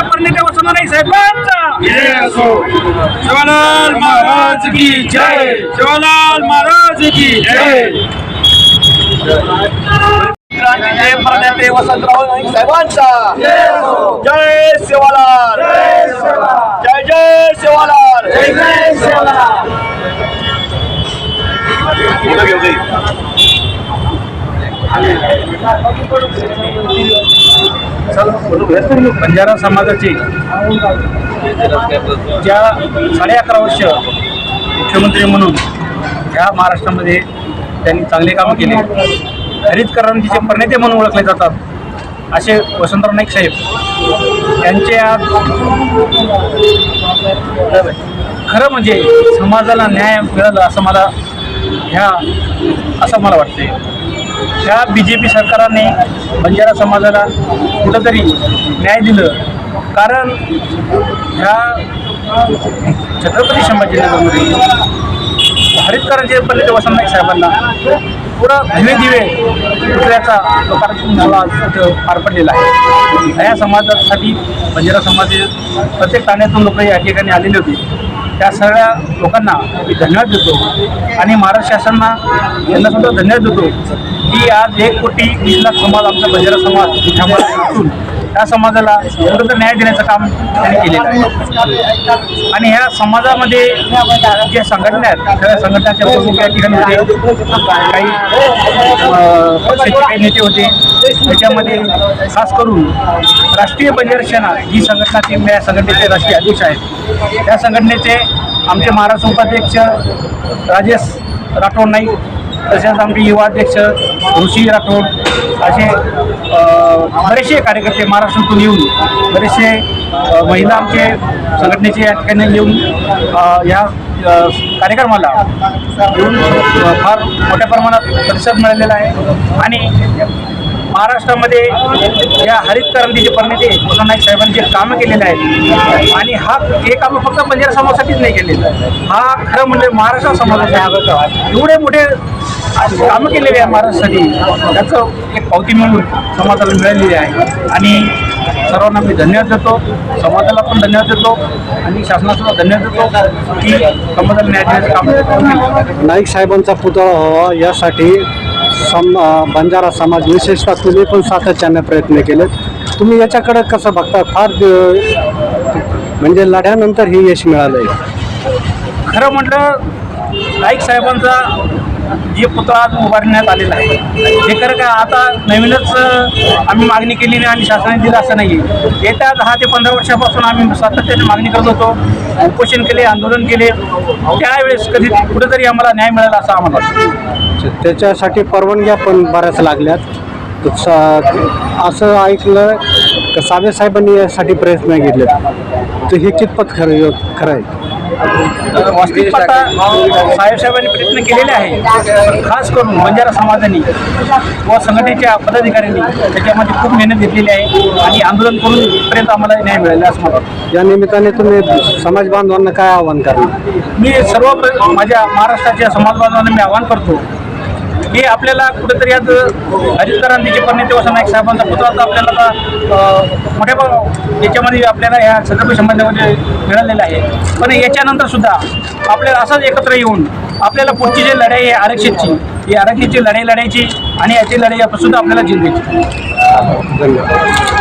परिणिती वसंतराव साहेबांचा शिवलाल महाराज की जय। शिवलाल महाराज की जय। जय प्रणेते वसंतराव नाईक साहेबांचा जय शिवलाल जय जय शिवलाल। जय जय शिवलाल। बंजारा समाजाचे ज्या साडे अकरा वर्ष मुख्यमंत्री म्हणून ह्या महाराष्ट्रामध्ये त्यांनी चांगले कामं केले. हरित क्रांतीचे प्रणेते म्हणून ओळखले जातात असे वसंतराव नाईक साहेब त्यांच्या आज खरं म्हणजे समाजाला न्याय मिळाला असं मला ह्या असं मला वाटते ह्या बी जे पी सरकारने बंजारा समाजाला कुठंतरी न्याय दिलं कारण ह्या छत्रपती संभाजीनगरमध्ये हरितकरांचे पल्ले वसंत नाईक साहेबांना पुरा दिवे दिवे पुतळ्याचा तो झाला इथं पार पडलेला आहे. या समाजासाठी बंजारा समाज प्रत्येक ठाण्यातून लोक या ठिकाणी आलेले होते. त्या सगळ्या लोकांना मी धन्यवाद देतो. आणि महाराष्ट्र शासनाला यांना सुद्धा धन्यवाद देतो की आज एक कोटी वीस लाख समाज आमचा बंजारा समाज ठाण्यामध्ये असून त्या समाजाला कुठंतरी न्याय देण्याचं काम त्यांनी केलेलं आहे. आणि ह्या समाजामध्ये ज्या संघटना आहेत त्या संघटनाच्या प्रमुख या ठिकाणी होते. काही पक्षाचे काही नेते होते. त्याच्यामध्ये खास करून राष्ट्रीय बंजारा सेना ही संघटना टीम या संघटनेचे राष्ट्रीय अध्यक्ष आहेत. त्या संघटनेचे आमचे महाराष्ट्र उपाध्यक्ष राजेश राठोड नाईक तसेच आमचे युवा अध्यक्ष ऋषी राठोड असे बरेचसे कार्यकर्ते महाराष्ट्रातून येऊन बरेचसे महिला आमचे संघटनेचे या ठिकाणी येऊन या कार्यक्रमाला येऊन फार मोठ्या प्रमाणात प्रतिसाद मिळालेला आहे. आणि महाराष्ट्रामध्ये या हरित क्रांतीचे परिणिती वसंत नाईक साहेबांनी जे कामं केलेले आहेत आणि हा हे कामं फक्त बंजारा समाजासाठीच नाही केलेलं. हा खरं म्हणजे महाराष्ट्र समाजाचा आहे. एवढे मोठे कामं केलेले आहे महाराष्ट्रासाठी. त्याचं एक पावती मिळून समाजाला मिळालेली आहे. आणि सर्वांना मी धन्यवाद देतो. समाजाला पण धन्यवाद देतो. आणि शासनाला धन्यवाद देतो की समाजाला न्याय देण्याचं काम नाईक साहेबांचा पुतळा व्हावा यासाठी सम बंजारा समाज विशेषतः तुम्ही पण सातत्याने प्रयत्न केलेत. तुम्ही याच्याकडे कसं बघता? फार म्हणजे लढ्यानंतर हे यश मिळालं आहे खरं म्हटलं नाईक साहेबांचा जे पुतळा आज उभारण्यात आलेला आहे. हे खरं का आता नवीनच आम्ही मागणी केली नाही आणि शासनाने दिलं असं नाही येत्या दहा ते पंधरा वर्षापासून आम्ही सातत्याने मागणी करत होतो उपोषण केले आंदोलन केले. त्यावेळेस कधी कुठेतरी आम्हाला न्याय मिळाला असं आम्हाला त्याच्यासाठी परवानग्या पण बऱ्याच लागल्यात. सा- असं ऐकलं का साहेबांनी यासाठी प्रयत्न घेतले तर हे कितपत खरं खरं आहे? वास्तविक साहेबसाहेबांनी प्रयत्न केलेले आहे खास करून बंजारा समाजाने व संघटनेच्या पदाधिकाऱ्यांनी त्याच्यामध्ये खूप मेहनत घेतलेली आहे आणि आंदोलन करून इथपर्यंत आम्हाला न्याय मिळाला असं मला. या निमित्ताने तुम्ही समाज बांधवांना काय आव्हान करणार मी सर्व माझ्या महाराष्ट्राच्या समाज बांधवांना मी आवाहन करतो हे आपल्याला कुठेतरी आज हरित पण परिणिती वसंत नाईक साहेबांचा पुतळा तर आपल्याला मोठ्या याच्यामध्ये आपल्याला ह्या छत्रपती संबंधामध्ये मिळालेला आहे. पण याच्यानंतर सुद्धा आपल्याला असंच एकत्र येऊन आपल्याला पुढची जी लढाई आहे आरक्षणची ही आरक्षणची लढाई लढायची आणि याची लढाई सुद्धा आपल्याला जिंकायची. धन्यवाद.